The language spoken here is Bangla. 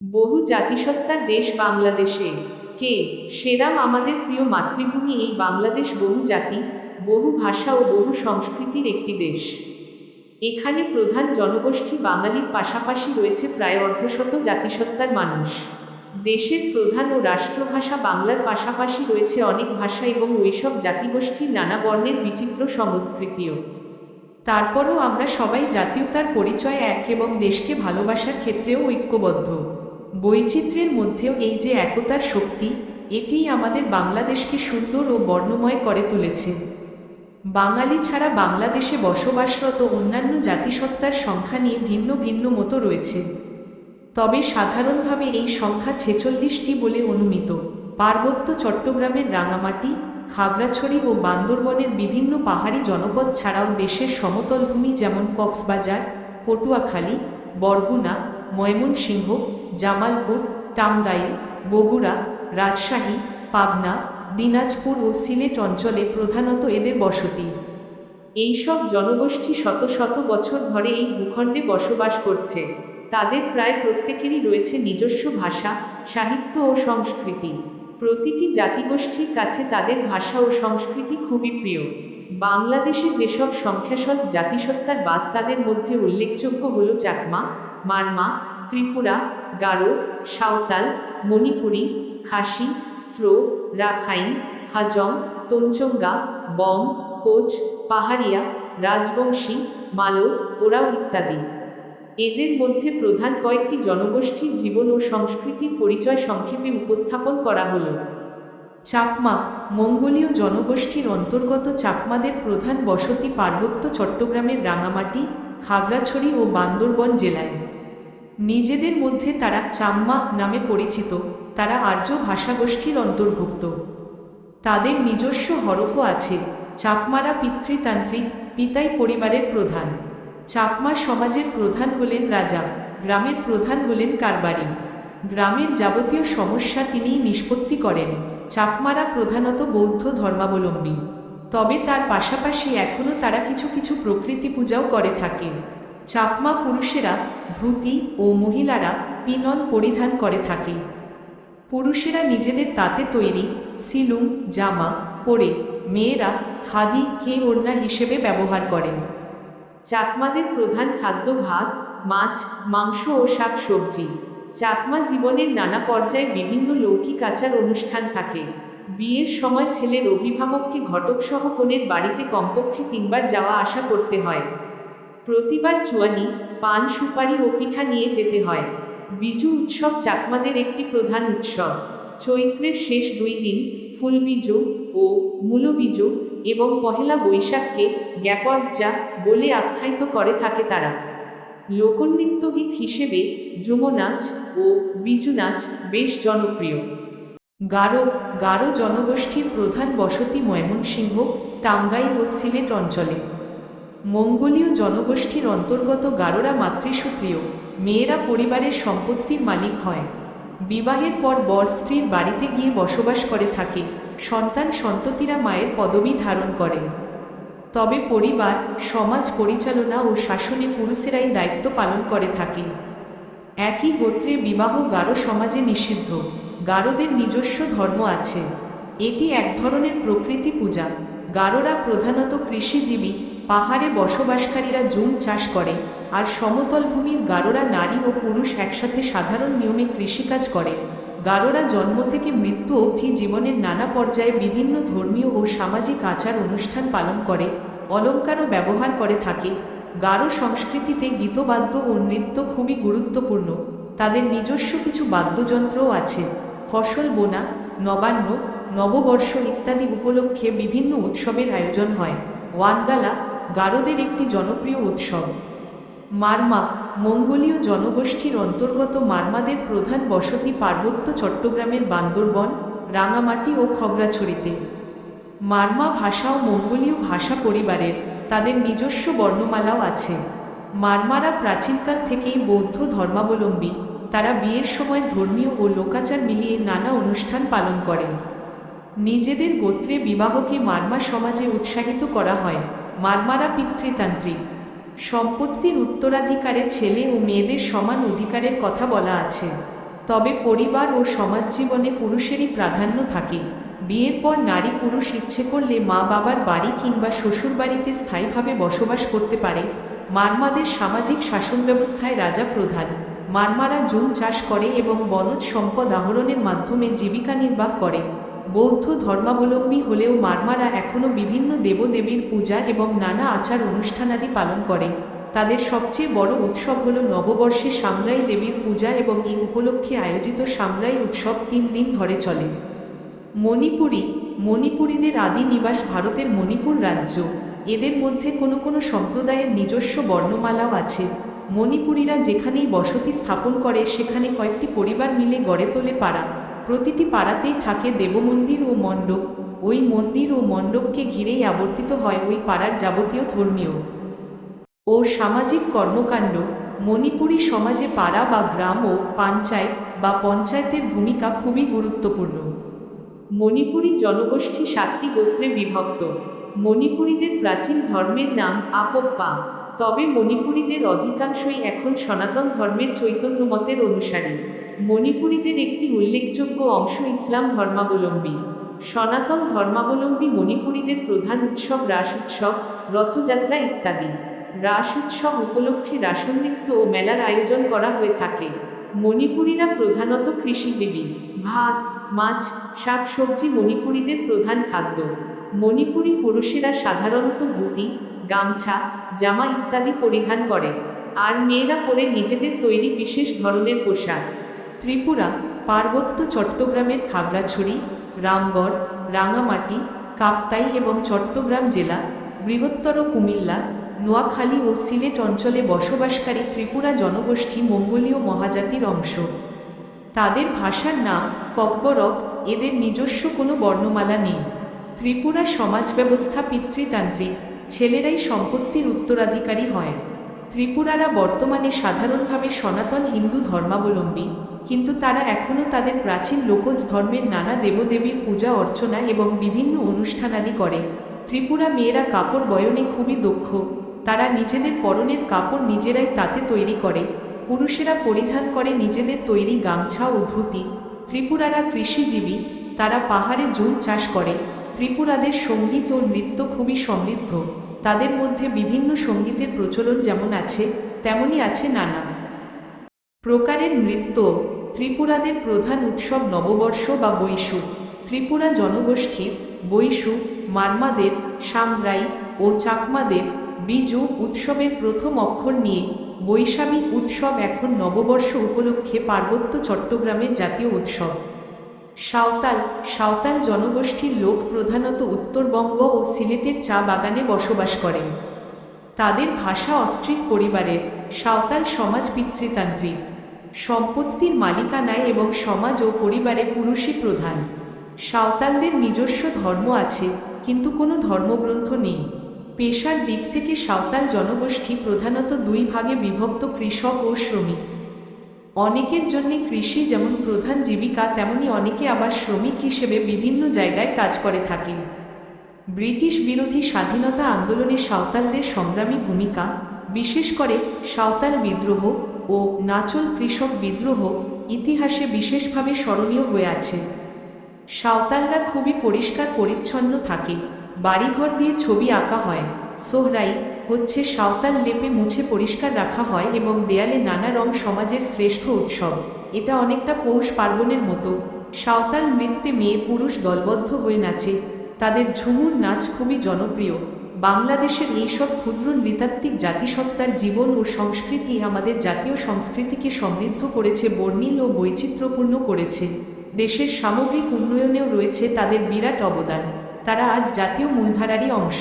বহু জাতিসত্তার দেশ বাংলাদেশে। কে? সেরাম আমাদের প্রিয় মাতৃভূমি এই বাংলাদেশ বহু জাতি, বহু ভাষা ও বহু সংস্কৃতির একটি দেশ। এখানে প্রধান জনগোষ্ঠী বাঙালির পাশাপাশি রয়েছে প্রায় অর্ধশত জাতিসত্তার মানুষ। দেশের প্রধান ও রাষ্ট্রভাষা বাংলার পাশাপাশি রয়েছে অনেক ভাষা এবং ওইসব জাতিগোষ্ঠীর নানা বর্ণের বিচিত্র সংস্কৃতিও। তারপরও আমরা সবাই জাতীয়তার পরিচয় এক এবং দেশকে ভালোবাসার ক্ষেত্রেও ঐক্যবদ্ধ। বৈচিত্র্যের মধ্যেও এই যে একতার শক্তি, এটিই আমাদের বাংলাদেশকে সুন্দর ও বর্ণময় করে তুলেছে। বাঙালি ছাড়া বাংলাদেশে বসবাসরত অন্যান্য জাতিসত্তার সংখ্যা নিয়ে ভিন্ন ভিন্ন মতো রয়েছে। তবে সাধারণভাবে এই সংখ্যা ছেচল্লিশটি বলে অনুমিত। পার্বত্য চট্টগ্রামের রাঙামাটি, খাগড়াছড়ি ও বান্দরবনের বিভিন্ন পাহাড়ি জনপদ ছাড়াও দেশের সমতল ভূমি যেমন কক্সবাজার, পটুয়াখালী, বরগুনা, ময়মনসিংহ জামালপুর টাঙ্গাইল বগুড়া, রাজশাহী, পাবনা, দিনাজপুর ও সিলেট অঞ্চলে প্রধানত এদের বসতি। এইসব জনগোষ্ঠী শত শত বছর ধরে এই ভূখণ্ডে বসবাস করছে। তাদের প্রায় প্রত্যেকেরই রয়েছে নিজস্ব ভাষা, সাহিত্য ও সংস্কৃতি। প্রতিটি জাতিগোষ্ঠীর কাছে তাদের ভাষা ও সংস্কৃতি খুবই প্রিয়। বাংলাদেশে যেসব সংখ্যাসব জাতিসত্তার বাস তাদের মধ্যে উল্লেখযোগ্য হল চাকমা, মারমা ত্রিপুরা, গারো, সাঁওতাল, মণিপুরী, খাসি, স্রো, রাখাইন, হাজং তঞ্চঙ্গা বম, কোচ, পাহাড়িয়া, রাজবংশী, মালো, ওরাও ইত্যাদি। এদের মধ্যে প্রধান কয়েকটি জনগোষ্ঠীর জীবন ও সংস্কৃতির পরিচয় সংক্ষেপে উপস্থাপন করা হলো। চাকমা, মঙ্গোলীয় জনগোষ্ঠীর অন্তর্গত চাকমাদের প্রধান বসতি পার্বত্য চট্টগ্রামের রাঙামাটি, খাগড়াছড়ি ও বান্দরবন জেলায়। নিজেদের মধ্যে তারা চাম্মা নামে পরিচিত, তারা আর্য ভাষাগোষ্ঠীর অন্তর্ভুক্ত। তাদের নিজস্ব হরফও আছে, চাকমারা পিতৃতান্ত্রিক, পিতাই পরিবারের প্রধান। চাকমা সমাজের প্রধান হলেন রাজা, গ্রামের প্রধান হলেন কারবারি। গ্রামের যাবতীয় সমস্যা তিনিই নিষ্পত্তি করেন, চাকমারা প্রধানত বৌদ্ধ ধর্মাবলম্বী। তবে তার পাশাপাশি এখনও তারা কিছু কিছু প্রকৃতি পূজাও করে থাকে। চাকমা পুরুষেরা ধুতি ও মহিলারা পিনন পরিধান করে থাকে। পুরুষেরা নিজেদের তাতে তৈরি সিলুম, জামা পরে মেয়েরা খাদি কে ওড়না হিসেবে ব্যবহার করেন। চাকমাদের প্রধান খাদ্য ভাত, মাছ, মাংস ও শাক সবজি চাকমা জীবনের নানা পর্যায়ে বিভিন্ন লৌকিক আচার অনুষ্ঠান থাকে। বিয়ের সময় ছেলের অভিভাবককে ঘটকসহ কনের বাড়িতে কমপক্ষে তিনবার যাওয়া আসা করতে হয়। প্রতিবার চুয়ানি পান সুপারি ও পিঠা নিয়ে যেতে হয়। বিজু উৎসব চাকমাদের একটি প্রধান উৎসব। চৈত্রের শেষ দুই দিন ফুলবিজু ও মূলবিজু এবং পহেলা বৈশাখকে জ্ঞাপর্জা বলে আখ্যায়িত করে থাকে তারা। লোকনৃত্যগীত হিসেবে যুমো নাচ ও বিজু নাচ বেশ জনপ্রিয়। গারো গারো জনগোষ্ঠীর প্রধান বসতি ময়মনসিংহ, টাঙ্গাইল ও সিলেট অঞ্চলে। মঙ্গোলীয় জনগোষ্ঠীর অন্তর্গত গারোরা মাতৃসূত্রীয়, মেয়েরা পরিবারের সম্পত্তির মালিক হয়। বিবাহের পর বর স্ত্রীর বাড়িতে গিয়ে বসবাস করে থাকে। সন্তান সন্ততিরা মায়ের পদবি ধারণ করে। তবে পরিবার, সমাজ পরিচালনা ও শাসনে পুরুষেরাই দায়িত্ব পালন করে থাকে। একই গোত্রে বিবাহ গারো সমাজে নিষিদ্ধ। গারোদের নিজস্ব ধর্ম আছে। এটি এক ধরনের প্রকৃতি পূজা। গারোরা প্রধানত কৃষিজীবী, পাহাড়ে বসবাসকারীরা জুম চাষ করে, আর সমতল ভূমির গারোরা নারী ও পুরুষ একসাথে সাধারণ নিয়মে কৃষিকাজ করে। গারোরা জন্ম থেকে মৃত্যু অবধি জীবনের নানা পর্যায়ে বিভিন্ন ধর্মীয় ও সামাজিক আচার অনুষ্ঠান পালন করে, অলঙ্কারও ব্যবহার করে থাকে। গারো সংস্কৃতিতে গীতবাদ্য ও নৃত্য খুবই গুরুত্বপূর্ণ। তাদের নিজস্ব কিছু বাদ্যযন্ত্রও আছে। ফসল বোনা, নবান্ন নববর্ষ ইত্যাদি উপলক্ষে বিভিন্ন উৎসবের আয়োজন হয়। ওয়ানগালা গারোদের একটি জনপ্রিয় উৎসব। মারমা, মঙ্গোলীয় জনগোষ্ঠীর অন্তর্গত মারমাদের প্রধান বসতি পার্বত্য চট্টগ্রামের বান্দরবন, রাঙামাটি ও খগড়াছড়িতে। মারমা ভাষা ও মঙ্গোলীয় ভাষা পরিবারের তাদের নিজস্ব বর্ণমালাও আছে। মারমারা প্রাচীনকাল থেকেই বৌদ্ধ ধর্মাবলম্বী। তারা বিয়ের সময় ধর্মীয় ও লোকাচার মিলিয়ে নানা অনুষ্ঠান পালন করেন নিজেদের গোত্রে বিবাহকে মারমা সমাজে উৎসাহিত করা হয়। মারমারা পিতৃতান্ত্রিক। সম্পত্তির উত্তরাধিকারে ছেলে ও মেয়েদের সমান অধিকারের কথা বলা আছে। তবে পরিবার ও সমাজ জীবনে পুরুষেরই প্রাধান্য থাকে। বিয়ের পর নারী পুরুষ ইচ্ছে করলে মা বাবার বাড়ি কিংবা শ্বশুর বাড়িতে স্থায়ীভাবে বসবাস করতে পারে। মারমাদের সামাজিক শাসন ব্যবস্থায় রাজা প্রধান। মারমারা জুম চাষ করে এবং বনজ সম্পদ আহরণের মাধ্যমে জীবিকা নির্বাহ করে। বৌদ্ধ ধর্মাবলম্বী হলেও মারমারা এখনও বিভিন্ন দেবদেবীর পূজা এবং নানা আচার অনুষ্ঠানাদি পালন করে। তাদের সবচেয়ে বড় উৎসব হল নববর্ষে সামরাই দেবীর পূজা এবং এই উপলক্ষে আয়োজিত সামরাই উৎসব তিন দিন ধরে চলে। মণিপুরী, মণিপুরীদের আদি নিবাস ভারতের মণিপুর রাজ্য। এদের মধ্যে কোনো কোনো সম্প্রদায়ের নিজস্ব বর্ণমালাও আছে। মণিপুরীরা যেখানেই বসতি স্থাপন করে, সেখানে কয়েকটি পরিবার মিলে গড়ে তোলে পাড়া। প্রতিটি পাড়াতেই থাকে দেবমন্দির ও মণ্ডপ। ওই মন্দির ও মণ্ডপকে ঘিরেই আবর্তিত হয় ওই পাড়ার যাবতীয় ধর্মীয়। ও সামাজিক কর্মকাণ্ড, মণিপুরী সমাজে পাড়া বা গ্রাম ও পঞ্চায়েত বা পঞ্চায়েতের ভূমিকা খুবই গুরুত্বপূর্ণ। মণিপুরী জনগোষ্ঠী সাতটি গোত্রে বিভক্ত। মণিপুরীদের প্রাচীন ধর্মের নাম আপপ্পা তবে মণিপুরীদের অধিকাংশই এখন সনাতন ধর্মের চৈতন্যমতের অনুসারী। মণিপুরীদের একটি উল্লেখযোগ্য অংশ ইসলাম ধর্মাবলম্বী। সনাতন ধর্মাবলম্বী মণিপুরীদের প্রধান উৎসব রাস উৎসব, রথযাত্রা ইত্যাদি। রাস উৎসব উপলক্ষে রাসনৃত্য ও মেলার আয়োজন করা হয়ে থাকে। মণিপুরীরা প্রধানত কৃষিজীবী। ভাত, মাছ, শাক সবজি মণিপুরীদের প্রধান খাদ্য। মণিপুরী পুরুষেরা সাধারণত ধুতি, গামছা, জামা ইত্যাদি পরিধান করে। আর মেয়েরা পরে নিজেদের তৈরি বিশেষ ধরনের পোশাক। ত্রিপুরা, পার্বত্য চট্টগ্রামের খাগড়াছড়ি, রামগড়, রাঙামাটি, কাপ্তাই এবং চট্টগ্রাম জেলা, বৃহত্তর কুমিল্লা, নোয়াখালী ও সিলেট অঞ্চলে বসবাসকারী ত্রিপুরা জনগোষ্ঠী মঙ্গোলীয় মহাজাতির অংশ। তাদের ভাষার নাম কব্বরক এদের নিজস্ব কোনো বর্ণমালা নেই। ত্রিপুরা সমাজ ব্যবস্থা পিতৃতান্ত্রিক, ছেলেরাই সম্পত্তির উত্তরাধিকারী হয়। ত্রিপুরারা বর্তমানে সাধারণভাবে সনাতন হিন্দু ধর্মাবলম্বী, কিন্তু তারা এখনও তাদের প্রাচীন লোকজ ধর্মের নানা দেবদেবীর পূজা অর্চনা এবং বিভিন্ন অনুষ্ঠানাদি করে। ত্রিপুরা মেয়েরা কাপড় বয়নে খুবই দক্ষ, তারা নিজেদের পরনের কাপড় নিজেরাই তাতে তৈরি করে, পুরুষেরা পরিধান করে নিজেদের তৈরি গামছা ও ধুতি। ত্রিপুরারা কৃষিজীবী, তারা পাহাড়ে জুম চাষ করে। ত্রিপুরাদের সংগীত ও নৃত্য খুবই সমৃদ্ধ। তাদের মধ্যে বিভিন্ন সঙ্গীতের প্রচলন যেমন আছে, তেমনই আছে নানা। প্রকারের নৃত্য, ত্রিপুরাদের প্রধান উৎসব নববর্ষ বা বৈশু। ত্রিপুরা জনগোষ্ঠীর বৈশু, মারমাদের, সামরাই ও চাকমাদের বিজু উৎসবের প্রথম অক্ষর নিয়ে বৈশাখী উৎসব এখন নববর্ষ উপলক্ষে পার্বত্য চট্টগ্রামের জাতীয় উৎসব। সাঁওতাল সাঁওতাল জনগোষ্ঠীর লোক প্রধানত উত্তরবঙ্গ ও সিলেটের চা বাগানে বসবাস করে তাদের ভাষা অস্ট্রিক পরিবারের, সাঁওতাল সমাজ পিতৃতান্ত্রিক। সম্পত্তির মালিকানায় এবং সমাজ ও পরিবারে পুরুষই প্রধান। সাঁওতালদের নিজস্ব ধর্ম আছে, কিন্তু কোনো ধর্মগ্রন্থ নেই। পেশার দিক থেকে সাঁওতাল জনগোষ্ঠী প্রধানত দুই ভাগে বিভক্ত কৃষক ও শ্রমিক। অনেকের জন্য কৃষি যেমন প্রধান জীবিকা, তেমনি অনেকে আবার শ্রমিক হিসেবে বিভিন্ন জায়গায় কাজ করে থাকে ব্রিটিশ বিরোধী স্বাধীনতা আন্দোলনে সাঁওতালদের সংগ্রামী ভূমিকা, বিশেষ করে সাঁওতাল বিদ্রোহ ও নাচল কৃষক বিদ্রোহ ইতিহাসে বিশেষভাবে স্মরণীয় হয়ে আছে। সাঁওতালরা খুবই পরিষ্কার পরিচ্ছন্ন থাকে, বাড়িঘর দিয়ে ছবি আঁকা হয়, সোহরাই হচ্ছে সাঁওতাল লেপে মুছে পরিষ্কার রাখা হয় এবং দেয়ালে নানা রং সমাজের শ্রেষ্ঠ উৎসব। এটা অনেকটা পৌষ পার্বণের মতো। সাঁওতাল নৃত্যে মেয়ে পুরুষ দলবদ্ধ হয়ে নাচে। তাদের ঝুমুর নাচ খুবই জনপ্রিয়। বাংলাদেশের এইসব ক্ষুদ্র নৃতাত্ত্বিক জাতিসত্তার জীবন ও সংস্কৃতি আমাদের জাতীয় সংস্কৃতিকে সমৃদ্ধ করেছে, বর্ণিল ও বৈচিত্র্যপূর্ণ করেছে। দেশের সামগ্রিক উন্নয়নেও রয়েছে তাদের বিরাট অবদান। তারা আজ জাতীয় মূলধারারই অংশ।